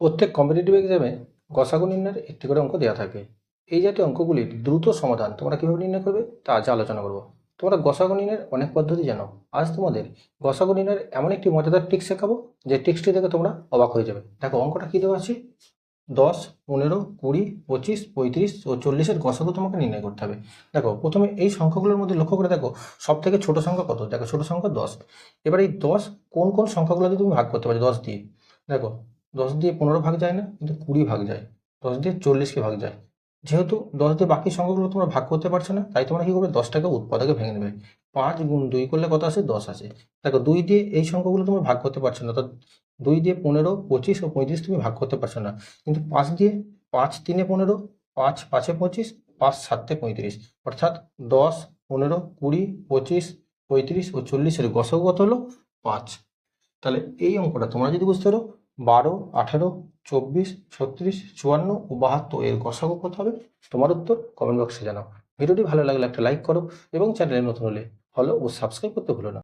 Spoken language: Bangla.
প্রত্যেক কম্পিটিটিভ এক্সামে গসাগু নির্ণয়ের একটি করে অঙ্ক দেওয়া থাকে। এই জাতীয় অঙ্কগুলির দ্রুত সমাধান তোমরা কীভাবে নির্ণয় করবে তা আজ আলোচনা করব। তোমরা গসাগু নির্ণয়ের অনেক পদ্ধতি জানো। আজ তোমাদের গসাগু নির্ণয়ের এমন একটি মজাদার টিক্স শেখাবো যে টিক্সটি দেখে তোমরা অবাক হয়ে যাবে। দেখো, অঙ্কটা কী দেওয়া আছে? দশ, পনেরো, কুড়ি, পঁচিশ, পঁয়ত্রিশ ও চল্লিশের গসাগু তোমাকে নির্ণয় করতে হবে। দেখো, প্রথমে এই সংখ্যাগুলোর মধ্যে লক্ষ্য করে দেখো সব থেকে ছোটো সংখ্যা কত? দেখো, ছোটো সংখ্যা দশ। এবার এই দশ কোন কোন সংখ্যাগুলোতে তুমি ভাগ করতে পারো? দশ দিয়ে। দেখো দশ দিয়ে পনেরো ভাগ যায় না কিন্তু কুড়ি ভাগ যায়, দশ দিয়ে চল্লিশকে ভাগ যায়। যেহেতু দশ দিয়ে বাকি সংখ্যাগুলো তোমরা ভাগ করতে পারছ না, তাই তোমরা কী করবে? দশটাকে উৎপাদকে ভেঙে নেবে। পাঁচ গুণ দুই করলে কত আসে? দশ আসে। দেখো, দুই দিয়ে এই সংখ্যাগুলো তোমরা ভাগ করতে পারছ না, অর্থাৎ দুই দিয়ে পনেরো, পঁচিশ ও পঁয়ত্রিশ তুমি ভাগ করতে পারছ না। কিন্তু পাঁচ দিয়ে পাঁচ তিনে পনেরো, পাঁচ পাঁচে পঁচিশ, পাঁচ সাতে পঁয়ত্রিশ। অর্থাৎ দশ, পনেরো, কুড়ি, পঁচিশ, পঁয়ত্রিশ ও চল্লিশের গসক কত হলো? পাঁচ। তাহলে এই অঙ্কটা তোমরা যদি বুঝতে পারো বারো, আঠারো, চব্বিশ, ছত্রিশ, চুয়ান্ন ও বাহাত্তর। এর গসাগু কত হবে? তোমার উত্তর কমেন্ট বক্সে জানাও। ভিডিওটি ভালো লাগলে একটা লাইক করো এবং চ্যানেলের নতুন হলে ফলো ও সাবস্ক্রাইব করতে ভুলো না।